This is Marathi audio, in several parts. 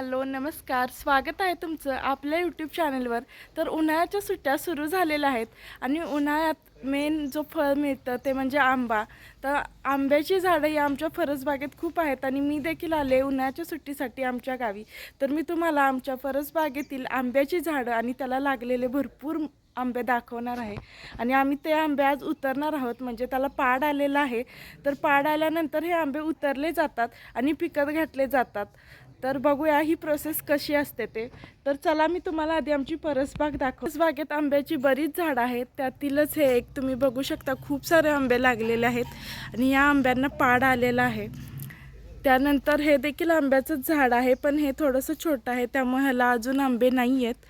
हॅलो नमस्कार. स्वागत आहे तुमचं आपल्या यूट्यूब चॅनलवर तर उन्हाळ्याच्या सुट्ट्या सुरू झालेल्या आहेत आणि उन्हाळ्यात मेन जो फळ मिळतं ते म्हणजे आंबा. तर आंब्याची झाडं ही आमच्या फरसबागेत खूप आहेत आणि मी देखील आले उन्हाळ्याच्या सुट्टीसाठी आमच्या गावी. तर मी तुम्हाला आमच्या फरसबागेतील आंब्याची झाडं आणि त्याला लागलेले भरपूर आंबे दाखवणार आहे. आणि आम्ही ते आंबे आज उतरणार आहोत म्हणजे त्याला पाड आलेला आहे. तर पाड आल्यानंतर हे आंबे उतरले जातात आणि पिकत घातले जातात. तर बघूया ही प्रोसेस कशी असते ते. तर चला मी तुम्हाला आधी आमची परसबाग दाखव परसबागेत आंब्याची बरीच झाडं आहेत. त्यातीलच हे एक तुम्ही बघू शकता खूप सारे आंबे लागलेले आहेत. आणि या आंब्यांना पाड आलेला आहे. त्यानंतर हे देखील आंब्याचंच झाड आहे पण हे थोडंसं छोटं आहे त्यामुळे ह्याला अजून आंबे नाही आहेत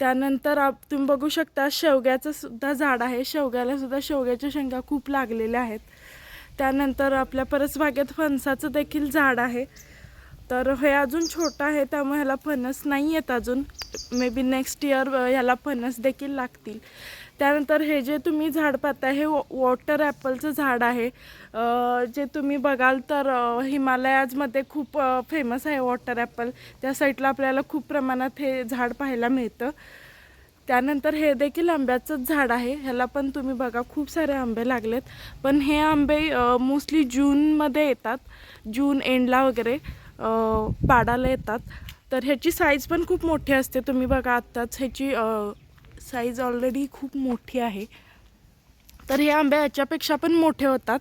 त्यानंतर आप तुम्ही बघू शकता शेवग्याचं सुद्धा झाड आहे. शेवग्याला सुद्धा शेवग्याच्या शेंगा खूप लागलेल्या आहेत. त्यानंतर आपल्या परसबागेत फणसाचं देखील झाड आहे. तर हे अजून छोटं आहे त्यामुळे ह्याला फणस नाही आहेत अजून. मे बी नेक्स्ट इयर ह्याला फणस देखील लागतील. त्यानंतर हे जे तुम्ही झाड पाहता हे वॉटर ॲपलचं झाड आहे. जे तुम्ही बघाल तर हिमालयाजमध्ये खूप फेमस आहे वॉटर ॲपल त्या साईडला आपल्याला खूप प्रमाणात हे झाड पाहायला मिळतं. त्यानंतर हे देखील आंब्याचंच झाड आहे. ह्याला पण तुम्ही बघा खूप सारे आंबे लागलेत. पण हे आंबे मोस्टली जूनमध्ये येतात. जून एंडला वगैरे. पाडाला येतात. तर ह्याची साईज पण खूप मोठी असते. तुम्ही बघा आत्ताच ह्याची साईज ऑलरेडी खूप मोठी आहे. तर हे आंबे ह्याच्यापेक्षा पण मोठे होतात.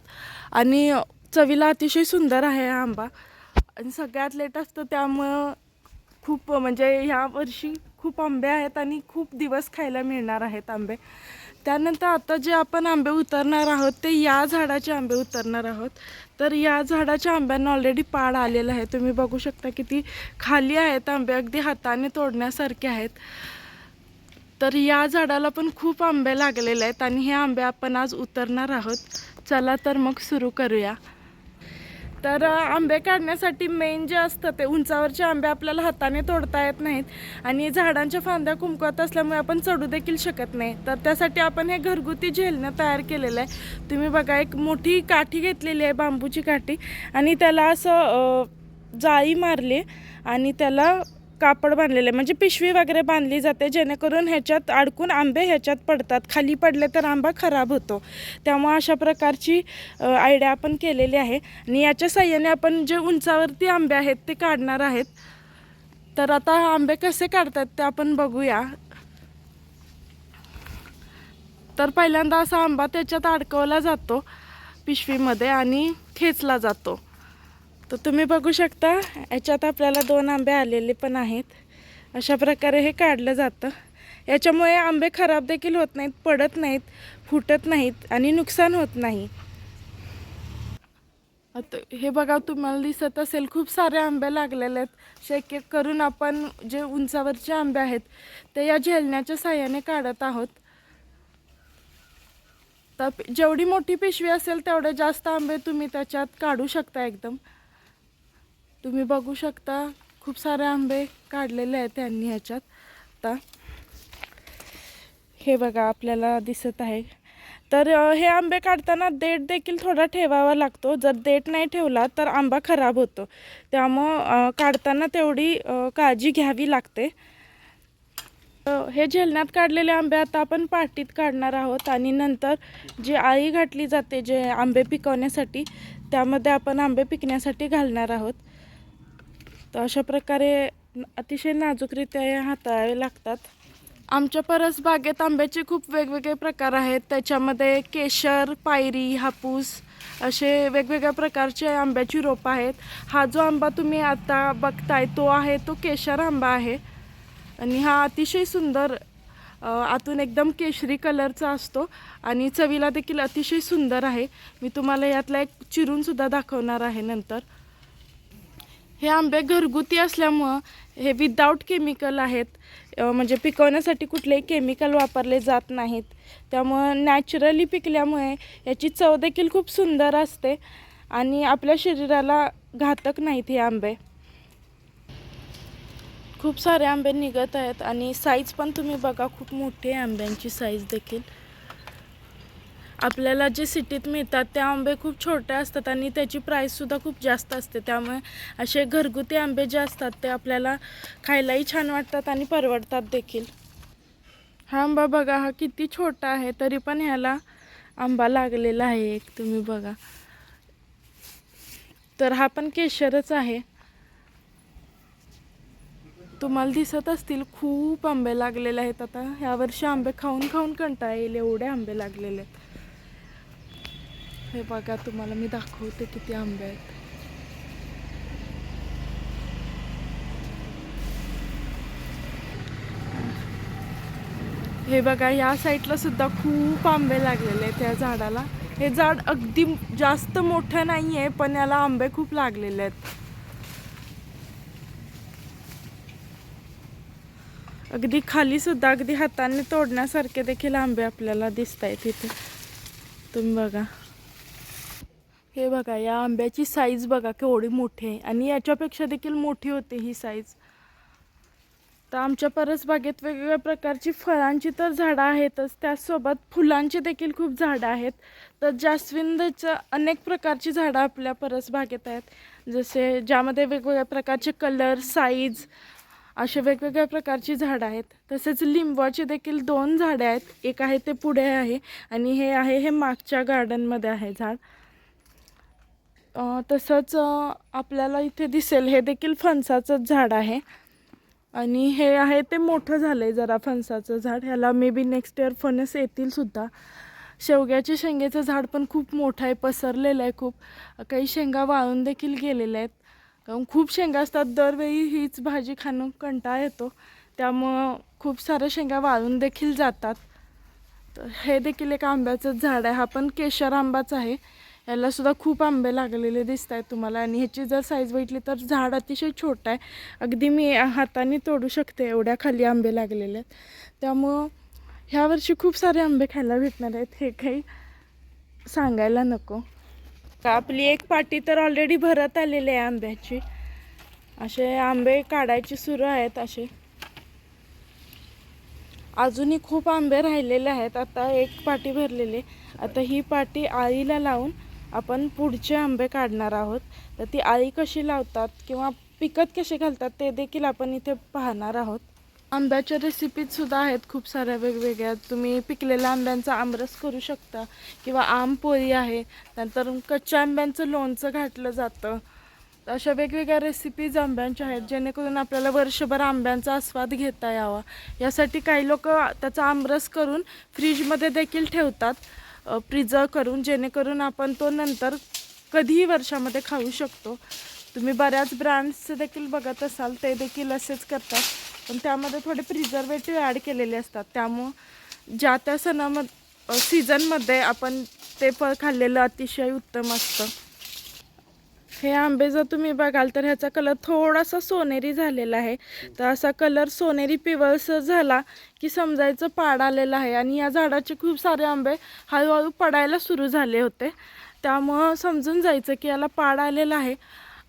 आणि चवीला अतिशय सुंदर आहे हा आंबा. आणि सगळ्यात लेट असतं त्यामुळं खूप म्हणजे ह्या वर्षी खूप आंबे आहेत आणि खूप दिवस खायला मिळणार आहेत आंबे. त्यानंतर आता जे आपण आंबे उतरणार आहोत ते या झाडाचे आंबे उतरणार आहोत. तर या झाडाच्या आंब्यांना ऑलरेडी पाड आलेला आहे. तुम्ही बघू शकता किती खाली आहेत आंबे अगदी हाताने तोडण्यासारखे आहेत. तर या झाडाला पण खूप आंबे लागलेले आहेत आणि हे आंबे आपण आज उतरणार आहोत. चला तर मग सुरू करूया. तर आंबे काढण्यासाठी मेन जे असतं ते उंचावरचे आंबे आपल्याला हाताने तोडता येत नाहीत आणि झाडांच्या फांद्या कुंकवत असल्यामुळे आपण चढू देखील शकत नाही. तर त्यासाठी आपण हे घरगुती झेलणं तयार केलेलं आहे. तुम्ही बघा एक मोठी काठी घेतलेली आहे बांबूची काठी आणि त्याला असं जाळी मारली आणि त्याला कापड बांधलेलं आहे. म्हणजे पिशवी वगैरे बांधली जाते जेणेकरून ह्याच्यात अडकून आंबे ह्याच्यात पडतात. खाली पडले तर आंबा खराब होतो. त्यामुळे अशा प्रकारची आयडिया आपण केलेली आहे. आणि याच्या साह्याने आपण जे उंचावरती आंबे आहेत ते काढणार आहेत. तर आता आंबे कसे काढतात ते आपण बघूया. तर पहिल्यांदा असा आंबा त्याच्यात अडकवला जातो पिशवीमध्ये आणि खेचला जातो. तर तुम्ही बघू शकता याच्यात आपल्याला दोन आंबे आलेले पण आहेत. अशा प्रकारे हे काढलं जातं. याच्यामुळे आंबे खराब देखील होत नाहीत पडत नाहीत फुटत नाहीत आणि नुकसान होत नाही. आता हे बघा तुम्हाला दिसत असेल खूप सारे आंबे लागलेले आहेत. एक करून आपण जे उंचावरचे आंबे आहेत ते या झेलण्याच्या साह्याने काढत आहोत. तर जेवढी मोठी पिशवी असेल तेवढे जास्त आंबे तुम्ही त्याच्यात काढू शकता एकदम. तुम्ही बघू शकता खूप सारे आंबे काढलेले आहेत त्यांनी ह्याच्यात. आता हे बघा आपल्याला दिसत आहे. तर हे आंबे काढताना देठ देखील थोडा ठेवावा लागतो. जर देठ नाही ठेवला तर आंबा खराब होतो. त्यामुळं काढताना तेवढी काळजी घ्यावी लागते. हे झेलण्यात काढलेले आंबे आता आपण पाटीत काढणार आहोत आणि नंतर जी आळी घातली जाते जे आंबे पिकवण्यासाठी त्यामध्ये आपण आंबे पिकण्यासाठी घालणार आहोत. तर अशा प्रकारे अतिशय नाजूकरित्या हे हाताळावे लागतात. आमच्या परस बागेत आंब्याचे खूप वेगवेगळे प्रकार आहेत. त्याच्यामध्ये केशर पायरी हापूस असे वेगवेगळ्या प्रकारचे आंब्याची रोपं आहेत. हा जो आंबा तुम्ही आता बघताय तो आहे तो केशर आंबा आहे. आणि हा अतिशय सुंदर आतून एकदम केशरी कलरचा असतो आणि चवीला देखील अतिशय सुंदर आहे. मी तुम्हाला यातला एक चिरूनसुद्धा दाखवणार आहे नंतर. हे आंबे घरगुती असल्यामुळं हे विदाऊट केमिकल आहेत. म्हणजे पिकवण्यासाठी कुठलेही केमिकल वापरले जात नाहीत. त्यामुळं नॅचरली पिकल्यामुळे याची चव देखील खूप सुंदर असते आणि आपल्या शरीराला घातक नाहीत हे आंबे. खूप सारे आंबे निघत आहेत आणि साईज पण तुम्ही बघा खूप मोठी आहे आंब्यांची साईज देखील. आपल्याला जे सिटीत मिळतात ते आंबे खूप छोटे असतात आणि त्याची प्राईससुद्धा खूप जास्त असते. त्यामुळे असे घरगुती आंबे जे असतात ते आपल्याला खायलाही छान वाटतात आणि परवडतात देखील. हा आंबा बघा हा किती छोटा आहे तरी पण ह्याला आंबा लागलेला आहे एक तुम्ही बघा. तर हा पण केशरच आहे. तुम्हाला दिसत असतील खूप आंबे लागलेले आहेत. आता ह्या वर्षी आंबे खाऊन खाऊन कंटाळा येईल एवढे आंबे लागलेले आहेत. हे बघा तुम्हाला मी दाखवते किती आंबे आहेत. हे बघा या साईडला सुद्धा खूप आंबे लागलेले आहेत त्या झाडाला. हे झाड अगदी जास्त मोठं नाही आहे पण याला आंबे खूप लागलेले आहेत. अगदी खाली सुद्धा अगदी हाताने तोडण्यासारखे देखील आंबे आपल्याला दिसत आहेत इथे. तुम्ही बघा. हे बघा या आंब्याची साईज बघा केवढी मोठी आहे. आणि याच्यापेक्षा देखील मोठी होते ही साईज तर आमच्या परसबागेत वेगवेगळ्या प्रकारची फळांची तर झाडं आहेतच. त्याचसोबत फुलांची देखील खूप झाडं आहेत. तर जास्विंदचं अनेक प्रकारची झाडं आपल्या परसबागेत आहेत. जसे ज्यामध्ये वेगवेगळ्या प्रकारचे कलर साईज असे वेगवेगळ्या प्रकारची झाडं आहेत. तसेच लिंबाची देखील दोन झाडं आहेत. एक आहे ते पुढे आहे आणि हे आहे हे मागच्या गार्डनमध्ये आहे झाड. तसंच आपल्याला इथे दिसेल. हे देखील फणसाचंच झाड आहे. आणि हे आहे ते मोठं झालं आहे जरा फणसाचं झाड. ह्याला मे बी नेक्स्ट इयर फणस येतीलसुद्धा शेवग्याचे शेंगेचं झाड पण खूप मोठं आहे पसरलेलं आहे खूप. काही शेंगा वाळून देखील गेलेल्या आहेत. कारण खूप शेंगा असतात दरवेळी हीच भाजी खाणं कंटाळा येतो. त्यामुळं खूप साऱ्या शेंगा वाळून देखील जातात. तर हे देखील एक आंब्याचंच झाड आहे. हा पण केशर आंबाच आहे. याला सुद्धा खूप आंबे लागलेले दिसत आहेत तुम्हाला. आणि ह्याची जर साईज बघितली तर झाड अतिशय छोटं आहे. अगदी मी हाताने तोडू शकते एवढ्या खाली आंबे लागलेले आहेत. त्यामुळं ह्या वर्षी खूप सारे आंबे खायला भेटणार आहेत हे काही सांगायला नको. आपली एक पाटी तर ऑलरेडी भरत आलेली आहे आंब्याची. असे आंबे काढायचे सुरू आहेत असे. अजूनही खूप आंबे राहिलेले आहेत. आता एक पाटी भरलेली आता ही पाटी आळीला लावून आपण पुढचे आंबे काढणार आहोत. तर ती आळी कशी लावतात किंवा पिकत कसे घालतात ते देखील आपण इथे पाहणार आहोत. आंब्याच्या रेसिपीजसुद्धा आहेत खूप साऱ्या वेगवेगळ्या. तुम्ही पिकलेल्या आंब्यांचा आमरस करू शकता किंवा आम पोळी आहे. नंतर कच्च्या आंब्यांचं लोणचं घातलं जातं. अशा वेगवेगळ्या रेसिपीज आंब्यांच्या आहेत जेणेकरून आपल्याला वर्षभर आंब्यांचा आस्वाद घेता यावा. यासाठी काही लोक त्याचा आमरस करून फ्रीजमध्ये देखील ठेवतात. प्रिझर्व करून जेणेकरून आपण तो नंतर कधीही वर्षामध्ये खाऊ शकतो. तुम्ही बऱ्याच ब्रँड्सचे देखील बघत असाल ते देखील असेच करतात. पण त्यामध्ये थोडे प्रिझर्वेटिव्ह ॲड केलेले असतात. त्यामुळं ज्या त्या सणामध्ये सीझनमध्ये आपण ते फळ खाल्लेलं अतिशय उत्तम असतं. हे आंबे जर तुम्ही बघाल तर ह्याचा कलर थोडासा सोनेरी झालेला आहे. तर असा कलर सोनेरी पिवळसर झाला की समजायचं पाड आलेलं आहे. आणि या झाडाचे खूप सारे आंबे हळूहळू पडायला सुरू झाले होते. त्यामुळं समजून जायचं की याला पाड आलेला आहे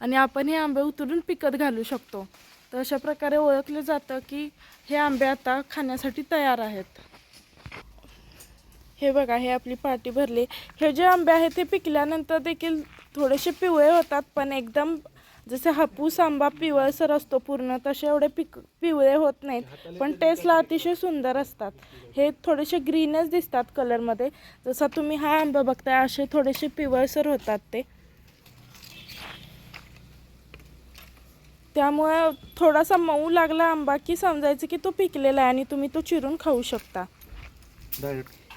आणि आपण हे आंबे उतरून पिकत घालू शकतो. तर अशा प्रकारे ओळखलं जातं की हे आंबे आता खाण्यासाठी तयार आहेत. हे बघा हे आपली पाटी भरली. हे जे आंबे आहेत ते पिकल्यानंतर देखील थोडेसे पिवळे होतात पण एकदम जसे हापूस आंबा पिवळसर असतो पूर्ण तसे एवढे पिक पिवळे होत नाहीत. पण टेस्टला अतिशय सुंदर असतात. हे थोडेसे ग्रीनच दिसतात कलरमध्ये जसा तुम्ही हा आंबा बघताय असे थोडेसे पिवळसर होतात ते. त्यामुळे थोडासा मऊ लागला आंबा की समजायचं की तो पिकलेला आहे आणि तुम्ही तो चिरून खाऊ शकता.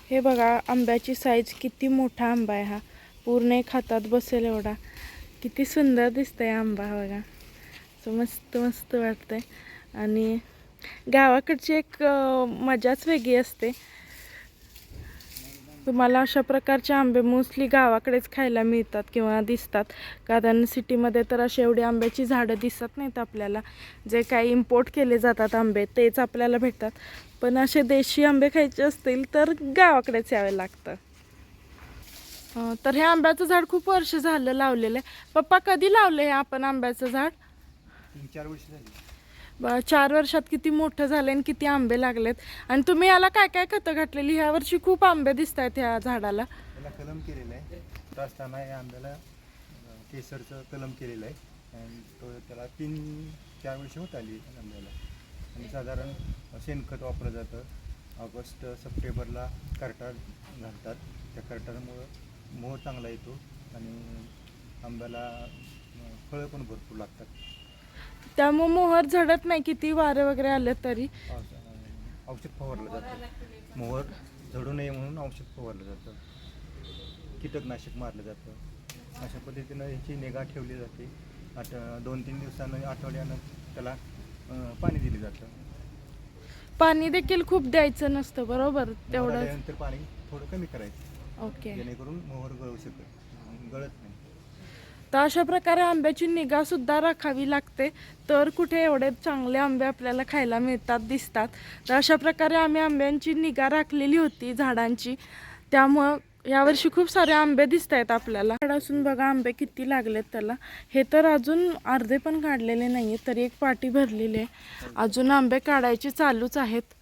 हे बघा आंब्याची साईज किती मोठा आंबा आहे हा. पूर्ण एक हातात बसेल एवढा. किती सुंदर दिसतंय आंबा बघा. सो मस्त मस्त वाटतंय. आणि गावाकडची एक मजाच वेगळी असते. तुम्हाला अशा प्रकारचे आंबे मोस्टली गावाकडेच खायला मिळतात किंवा दिसतात. कारण सिटीमध्ये तर अशी एवढी आंब्याची झाडं दिसत नाहीत आपल्याला. जे काही इम्पोर्ट केले जातात आंबे तेच आपल्याला भेटतात. पण असे देशी आंबे खायचे असतील तर गावाकडेच यावे लागतं. तर हे आंब्याचं झाड खूप वर्ष झालं लावलेलं आहे. पप्पा कधी लावलं हे आपण आंब्याचं झाड? चार वर्ष झाली. चार वर्षात किती मोठं झालं आणि किती आंबे लागलेत. आणि तुम्ही याला काय काय खतं घातलेली? ह्या वर्षी खूप आंबे दिसत आहेत ह्या झाडाला. कलम केलेलं आहे. असताना या आंब्याला केसरचं कलम केलेलं आहे. आणि तो त्याला तीन चार वर्ष होत आली आंब्याला. आणि साधारण शेणखत वापरलं जातं. ऑगस्ट सप्टेंबरला कार्टा घालतात. त्या कार्टामुळं मोह चांगला येतो आणि आंब्याला फळं पण भरपूर लागतात. त्यामुळे मोहर झडत नाही किती वारे वगैरे आले तरी. औषध फवारलं जातं. मोहर झडू नये म्हणून औषध फवारलं जातं. कीटकनाशक मारलं जातं. अशा पद्धतीनं ह्याची निगा ठेवली जाते. आठ दोन तीन दिवसानं आठवड्यानं त्याला अं, पाणी दिले जातं. पाणी देखील खूप द्यायचं नसतं बरोबर? आल्यानंतर पाणी थोडं कमी करायचं. ओके. जेणेकरून मोहर गळू शकत गळत नाही. तर अशा प्रकारे आंब्याची निगा सुद्धा राखावी लागते. तर कुठे एवढे चांगले आंबे आपल्याला खायला मिळतात दिसतात. तर अशा प्रकारे आम्ही आंब्यांची निगा राखलेली होती झाडांची. त्यामुळं यावर्षी खूप सारे आंबे दिसत आहेत आपल्याला. झाड असून बघा आंबे किती लागलेत त्याला. हे तर अजून अर्धे पण काढलेले नाही आहेत तरी एक पाटी भरलेली आहे. अजून आंबे काढायचे चालूच आहेत.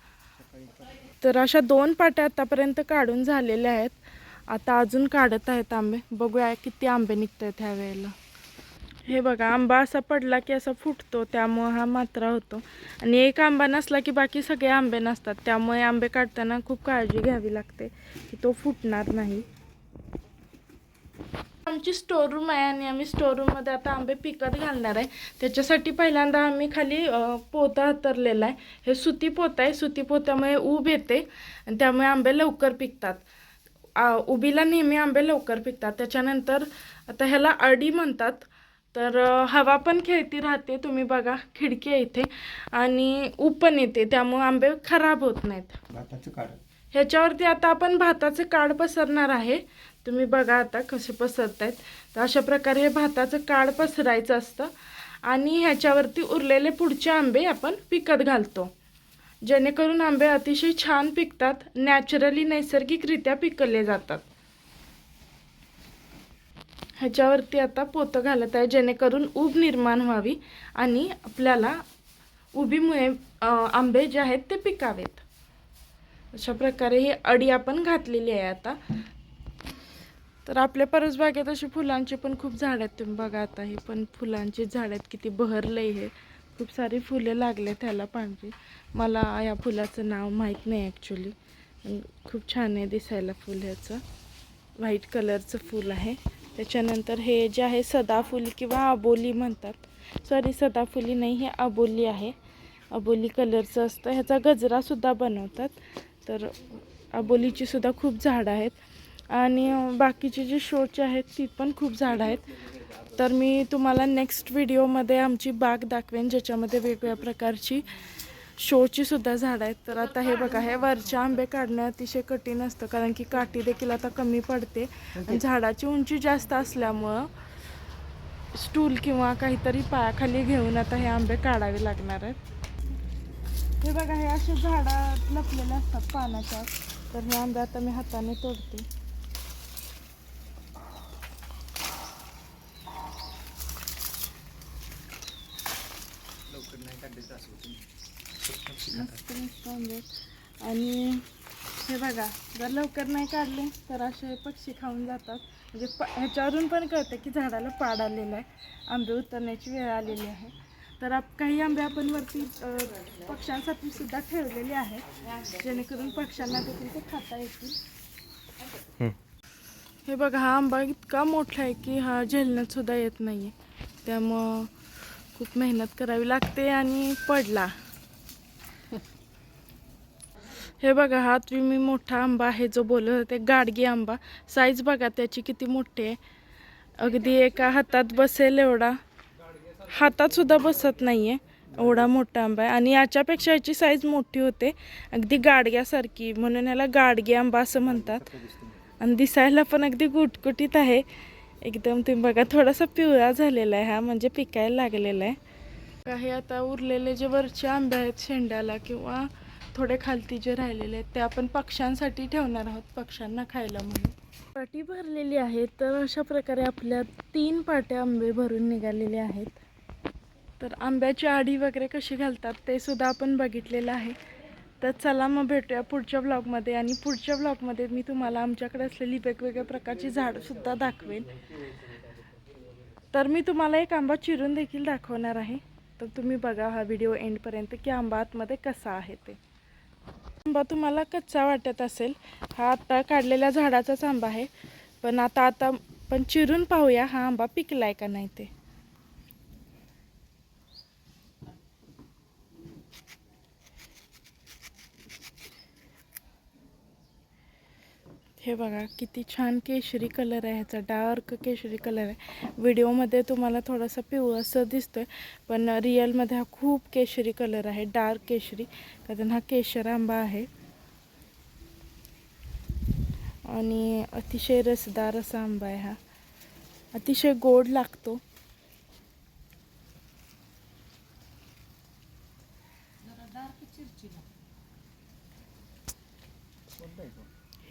तर अशा दोन पाट्या आतापर्यंत काढून झालेल्या आहेत. आता अजून काढत आहेत आंबे. बघूया किती आंबे निघत आहेत ह्या वेळेला. हे बघा आंबा असा पडला की असा फुटतो त्यामुळं हा मात्रा होतो. आणि एक आंबा नसला की बाकी सगळे आंबे नसतात. त्यामुळे आंबे काढताना खूप काळजी घ्यावी लागते की तो फुटणार नाही. आमची स्टोर रूम आहे आणि आम्ही स्टोर रूममध्ये आता आंबे पिकत घालणार आहे. त्याच्यासाठी पहिल्यांदा आम्ही खाली पोता हातरलेला आहे. हे सुती पोतं आहे. सुती पोत्यामुळे ऊब येते आणि त्यामुळे आंबे लवकर पिकतात. उबीला नेहमी आंबे लवकर पिकतात त्याच्यानंतर आता ह्याला अडी म्हणतात. तर हवा पण खेळती राहते. तुम्ही बघा खिडकी आहे इथे. आणि ऊब पण येते. त्यामुळे आंबे खराब होत नाहीत. ह्याच्यावरती आता आपण भाताचे काड पसरणार आहे. तुम्ही बघा आता कसे पसरत आहेत तर अशा प्रकारे हे भाताचं काड पसरायचं असतं. आणि ह्याच्यावरती उरलेले पुढचे आंबे आपण पिकत घालतो. जेणेकरून आंबे अतिशय छान पिकतात नॅचरली नैसर्गिकरित्या पिकवले जातात. ह्याच्यावरती आता पोतं घालत आहे जेणेकरून ऊब निर्माण व्हावी आणि आपल्याला उबीमुळे आंबे जे आहेत ते पिकावेत. अशा प्रकारे ही अडी आपण घातलेली आहे आता. तर आपल्या परसबागेत अशी फुलांची पण खूप झाड आहेत. तुम्ही बघा आता ही पण फुलांची झाड आहेत किती बहरलंय हे. खूप सारी फुले लागले त्याला पांढरी. मला या फुलाचं नाव माहीत नाही ॲक्च्युली खूप छान आहे दिसायला फुल ह्याचं व्हाईट कलरचं फूल आहे. त्याच्यानंतर हे जे आहे सदाफुली किंवा अबोली म्हणतात. सॉरी सदाफुली नाही हे अबोली आहे. अबोली कलरचं असतं. ह्याचा गजरासुद्धा बनवतात. तर अबोलीचीसुद्धा खूप झाडं आहेत. आणि बाकीचे जे शोचे आहेत ती पण खूप झाडं आहेत. तर मी तुम्हाला नेक्स्ट व्हिडिओमध्ये आमची बाग दाखवेन ज्याच्यामध्ये वेगवेगळ्या प्रकारची शोची सुद्धा झाडं आहेत. तर आता हे बघा हे वरचे आंबे काढणं अतिशय कठीण असतं कारण की काठी देखील आता कमी पडते. आणि झाडाची उंची जास्त असल्यामुळं स्टूल किंवा काहीतरी पायाखाली घेऊन आता हे आंबे काढावे लागणार आहेत. हे बघा हे असे झाडं लपलेले असतात पानाच्या. तर हे आंबे आता मी हाताने तोडते मस्त आहेत. आणि हे बघा जर लवकर नाही काढले तर असे पक्षी खाऊन जातात. म्हणजे प ह्याच्यावरून पण कळतं की झाडाला पाड आलेला आहे. आंबे उतरण्याची वेळ आलेली आहे. तर आप काही आंबे आपण वरती पक्ष्यांसाठी सुद्धा ठेवलेले आहेत. जेणेकरून पक्ष्यांना देखील ते खाता येतील. हे बघा हा आंबा इतका मोठा आहे की हा झेलण्यात सुद्धा येत नाही आहे त्यामुळं खूप मेहनत करावी लागते आणि पडला. हे बघा हा तुम्ही मोठा आंबा आहे जो बोलत होते गाडगी आंबा. साईज बघा त्याची किती मोठी आहे. अगदी एका हातात बसेल एवढा. हातातसुद्धा बसत नाही आहे एवढा मोठा आंबा आहे. आणि याच्यापेक्षा याची साईज मोठी होते. अगदी गाडग्यासारखी म्हणून याला गाडगी आंबा असं म्हणतात. आणि दिसायला पण अगदी गुटगुटीत आहे. एकदम तुम्ही बघा थोडासा पिवळा झालेला आहे हा म्हणजे पिकायला लागलेला आहे. काही आता उरलेले जे वरचे आंबे आहेत शेंड्याला किंवा थोडे खालती जे राहिलेले आहेत ते आपण पक्ष्यांसाठी ठेवणार आहोत पक्ष्यांना खायला म्हणून. पाटी भरलेली आहे तर अशा प्रकारे आपल्या तीन पाट्या आंबे भरून निघालेले आहेत. तर आंब्याची आडी वगैरे कशी घालतात ते सुद्धा आपण बघितलेलं आहे. तर चला मग भेटूया पुढच्या ब्लॉगमध्ये आणि पुढच्या ब्लॉगमध्ये मी तुम्हाला आमच्याकडे असलेली वेगवेगळ्या प्रकारची झाडंसुद्धा दाखवेन. तर मी तुम्हाला एक आंबा चिरून देखील दाखवणार आहे. तर तुम्ही बघा हा व्हिडिओ एंडपर्यंत की आंबा आतमध्ये कसा आहे ते. आंबा तुम्हाला कच्चा वाटत असेल. हा आता काढलेल्या झाडाचाच आंबा आहे. पण आता आता पण चिरून पाहूया हा आंबा पिकलाय का नाही ते. हे बघा किती छान केशरी कलर आहे ह्याचा डार्क केशरी कलर आहे. व्हिडिओमध्ये तुम्हाला थोडासा दिसतो आहे पण रिअलमध्ये हा खूप केशरी कलर आहे डार्क केशरी कारण हा केशर आंबा आहे. आणि अतिशय रसदार असा आंबा आहे हा. अतिशय गोड लागतो.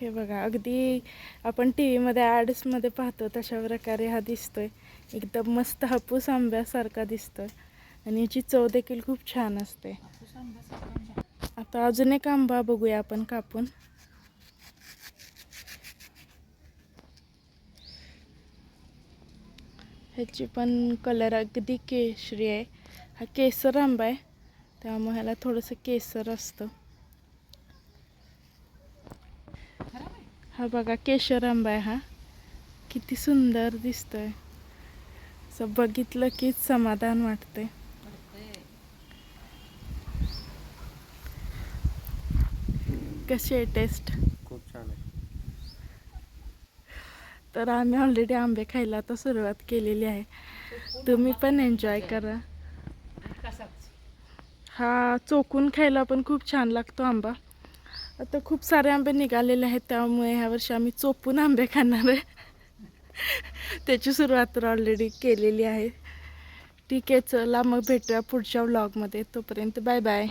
हे बघा अगदी आपण टी व्हीमध्ये ॲड्समध्ये पाहतो तशा प्रकारे हा दिसतोय. एकदम मस्त हापूस आंब्यासारखा दिसतोय. आणि याची चव देखील खूप छान असते. आता अजून एक आंबा बघूया आपण कापून. ह्याची पण कलर अगदी केशरी आहे. हा केसर आंबा आहे. त्यामुळे ह्याला थोडंसं केसर असतं. हा बघा केशर आंबा आहे हा. किती सुंदर दिसतोय. असं बघितलं कीच समाधान वाटते कशी आहे टेस्ट खूप छान आहे. तर आम्ही ऑलरेडी आंबे खायला आता सुरुवात केलेली आहे. तुम्ही पण एन्जॉय करा. हा चोकून खायला पण खूप छान लागतो आंबा. आता खूप सारे आंबे निघालेले आहेत त्यामुळे ह्या वर्षी आम्ही चोपून आंबे खाणार आहे. त्याची सुरुवात तर ऑलरेडी केलेली आहे. ठीक आहे चला मग भेटूया पुढच्या व्लॉगमध्ये तोपर्यंत बाय बाय